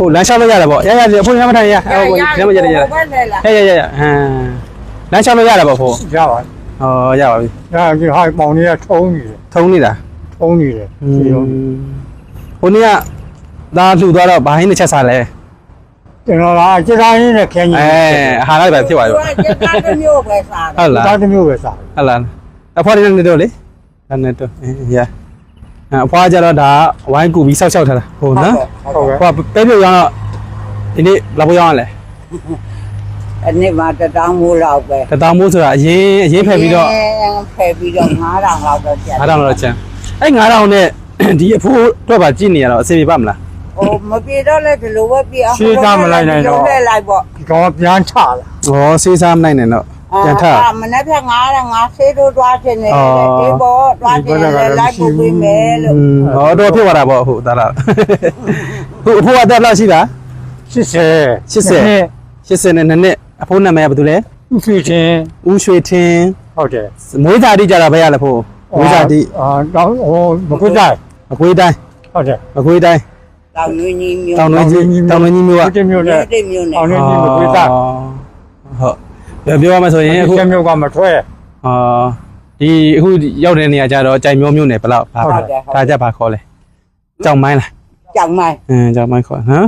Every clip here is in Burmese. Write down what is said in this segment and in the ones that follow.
ဟိုလမ်းလျှောက်လို့ရတယ်ပေါ့ရရရဖိုးရမထိုင်ရဟိုရမရရရဘယ်နဲ့လားရရရရဟမ်လမ်းလျှောက်လို့ရတယ်ပေါ့ဖိုးရပါဟောရပါပြီဒါဒီဟာပေါင်တွေကထုံးနေတယ်ထုံးနေတာထုံးနေတယ်ဒီလိုဟိုနေ့ကသားလှူသွားတော့ဘာဟင်းတစ်ချက်စားလဲကျွန်တော်ကစတိုင်းနဲ့ခင်းကြီးအဲအဟာလိုက်ပဲဖြစ်သွားပြီသူကကျက်တဲ့မျိုးပဲစားတယ်ဟုတ်လားသားတစ်မျိုးပဲစားဟုတ်လားအဖွားလေးနဲ့တော့လေဒါနဲ့တော့ရ အဖွားကြတော့ဒါဝိုင်းကူပြီးဆောက်ရှောက်ထားတာဟုတ်နော်ဟုတ်ကဲ့ဟိုပဲပြုတ်ရောင်းတော့ဒီနေ့လာဖို့ရောင်းရလဲအနည်းမှတတောင်းမိုးလောက်ပဲတတောင်မိုးဆိုတာအရင်အရင်ဖယ်ပြီးတော့ဖယ်ပြီးတော့9000လောက်တော့ကျန်9000တော့ကျန်အဲ့9000နဲ့ဒီအဖိုးတော့ပါကြည့်နေရတော့အဆင်ပြေပါမလားဟိုမပြေတော့လဲဒီလိုပဲပြေအောင်လဲလိုက်ပေါ့ဒီကောင်ကပြန်ချလာဩစေးစားမနိုင်နဲ့တော့ ပြန်ထမနေ့က9000ငါဆေးတို့တွားခြင်းနေတယ်ဒီဘောတွားခြင်းနေလိုက်ပို့ပေးမယ်လို့อืมဩတော့ဖြစ်သွားတာပေါ့ဟုတ်သားလားဟုတ်အဖိုးအသက်ဘယ်လောက်ရှိတာ80 80 80နဲ့နှစ်နှစ်အဖိုးနာမည်ကဘာတူလဲဥဖိချင်းဦးရွှေထင်းဟုတ်တယ်မွေးစာတိကြတာပဲရလဲဖိုးမွေးစာတိအာတော့ဟိုမကွတိုင်းအကွေးတိုင်းဟုတ်တယ်အကွေးတိုင်းတောင်ညင်းကြီးမျိုးတောင်တွင်းကြီးတောင်တွင်းကြီးမျိုးကဒီမျိုးနဲ့ဒီမျိုးနဲ့အောင်နေဒီမကွတိုင်းဟုတ် ပြောပြောရမယ်ဆိုရင်ဒီအခုမျိုးကမထွက်အာဒီအခုရောက်တဲ့နေရာကျတော့ကြိုင်မျိုးမျိုးနယ်ဘယ်လောက်ဘာဒါကြဘာခေါ်လဲကြောင်မိုင်းလားကြောင်မိုင်းအင်းကြောင်မိုင်းခေါ်နော်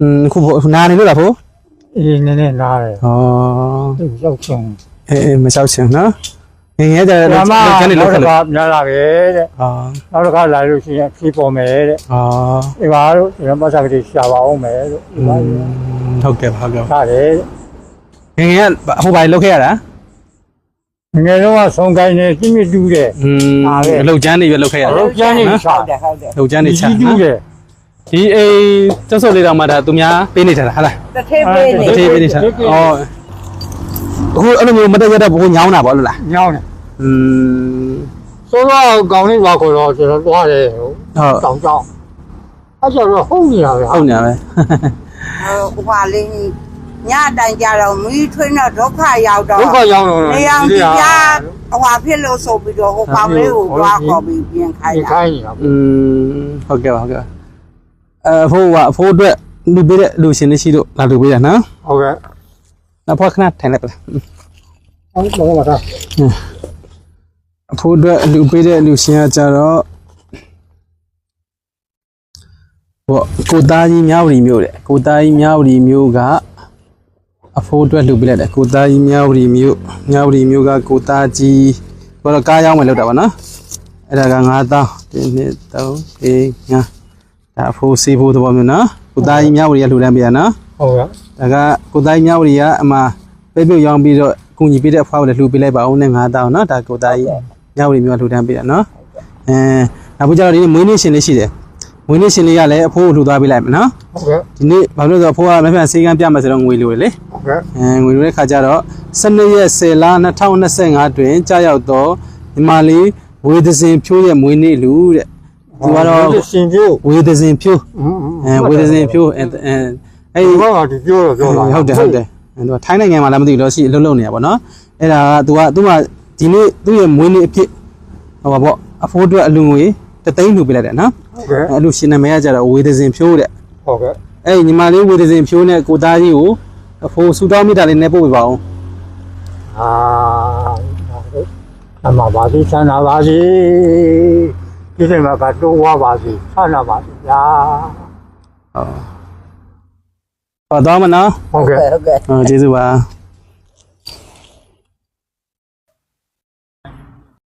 อืมအခုဖို့နာနေလို့လားဖို့အေးနည်းနည်းနားတယ်ဩသူရောက်ချုံအေးမလျှောက်ချင်နော်ငငယ်ကြတယ်ဓမ္မကျန်နေလောလို့က်ခက်တလို့ကများလာပဲတဲ့အာနောက်တစ်ခါလာလို့ရှိရင်ဖြေပေါ်မယ်တဲ့အာဒီပါတို့ဒီမှာစားကလေးရှာပါအောင်မယ်လို့ဒီပါဟုတ်ကဲ့ဟုတ်ကဲ့စားတယ် ငငယ်ကဟိုဘာလောက်ခဲ့ရတာ ငယ်တော့ဆုံးကိုင်းနေပြင်းပြတူးတယ် อืม ဟာလေ အလောက်ကျန်းနေရလောက်ခဲ့ရ အ တာ လုပ်ကျန်းနေရှာ ဟုတ်တယ်ဟုတ်တယ် လောက်ကျန်းနေချာ တူး နော် တယ် ဒီအိမ်ကျဆုပ်လေးတောင်မှဒါသူများပေးနေတယ်လားဟာလား တစ်ထည့်ပေးနေ တတိပေးနေချာဩအခုအဲ့လိုမျိုးမတက်ရတော့ဘိုးညောင်းတာပေါ့လို့လား ညောင်းတယ် อืม စောစောကောင်းလေးပါခေါ်တော့ကျွန်တော်သွားတယ်ဟို ဟုတ် တောင်တောင်အဲ့ကျတော့ဟုတ်နေတာပဲ ဟုတ်နေပါပဲ ဟိုဟာလေး ညတိုင်ကြတော့မီးထွင်းတော့ဒုက္ခရောက်တော့ဒုက္ခရောက်တော့နေအောင်ဒီပြဟိုဟာဖြစ်လို့ဆိုပြီးတော့ဟိုကောင်လေးကိုသွားခေါ်ပြီးပြင်ခိုင်းဒီတာခိုင်းနေတာอืมဟုတ်ကဲ့ပါဟုတ်ကဲ့ပါအဖိုးကအဖိုးအတွက်လူပေးတဲ့လူရှင်လေးရှိတော့လာလူပေးတာနော်ဟုတ်ကဲ့အဖိုးခဏထိုင်လိုက်ပါလားဟုတ်တော့ပါသားအဖိုးအတွက်လူပေးတဲ့လူရှင်ကကြတော့ဟိုကိုသားကြီးမြဝတီမြို့တဲ့ကိုသားကြီးမြဝတီမြို့က အဖိုးအတွက်လူပေးလိုက်တယ်ကိုသားကြီးမြဝတီမြို့မြဝတီမြို့ကကိုသားကြီးဘာလို့ကားရောက်မယ်လို့တာပါနော်အဲ့ဒါက9000 1 2 3 4 5ဒါအဖိုးစီးဖို့သဘောမျိုးနော်ကိုသားကြီးမြဝတီကလှူဒန်းပေးရနော်ဟုတ်ကဲ့ဒါကကိုသားကြီးမြဝတီကအမပဲပြုတ်ရောင်းပြီးတော့အကူညီပေးတဲ့အဖွားကိုလည်းလှူပေးလိုက်ပါဦးနဲ့9000နော်ဒါကိုသားကြီးမြဝတီမျိုးလှူဒန်းပေးတာနော်အဲနောက်ပြီးကြတော့ဒီနေ့မွေးနေ့ရှင်လေးရှိတယ် မွေးနေ့ရှင်လေးကလည်းအဖိုးကိုလှူသွားပေးလိုက်မယ်နော်ဟုတ်ကဲ့ဒီနေ့ဘာလို့လဲဆိုတော့အဖိုးကမပြန်စေကန်းပြမယ်ဆိုတော့ငွေလိုတယ်လေဟုတ်ကဲ့အဲငွေလိုတဲ့ခါကျတော့12ရက်10လ2025တွင်ကြာရောက်တော့ဒီမာလီဝေဒစင်ဖြိုးရဲ့မွေးနေ့လူတဲ့သူကတော့ရှင်ပြို့ဝေဒစင်ဖြိုးအဲဝေဒစင်ဖြိုးအဲအဲအဲ့ဒီဘောကဒီပြောတော့ပြောလာဟုတ်တယ်ဟုတ်တယ်အဲသူကထိုင်းနိုင်ငံမှာလည်းမသိဘူးလို့ရှိအလုပ်လုပ်နေတာပေါ့နော်အဲ့ဒါကသူကသူကဒီနေ့သူ့ရဲ့မွေးနေ့အဖြစ်ဟိုပါပေါ့အဖိုးအတွက်အလူငွေတသိန်းလှူပေးလိုက်တယ်နော် ဟုတ်ကဲ့အဲ့အလူရှင်နာမည်ကကြတော့ဝေဒစင်ဖြိုးတဲ့ဟုတ်ကဲ့အဲ့ညီမလေးဝေဒစင်ဖြိုးနဲ့ကိုသားကြီးကိုအဖိုးဆူတောင်းမိတာလေးနဲ့ပို့ပေးပါအောင်အာအမပါစီဆန္ဒပါစီဒီနေ့မှာကတော့ဝါပါစီဆန္ဒပါစီညာဟောတော့မနော်ဟုတ်ကဲ့ဟုတ်ကဲ့ဟောကျေးဇူးပါ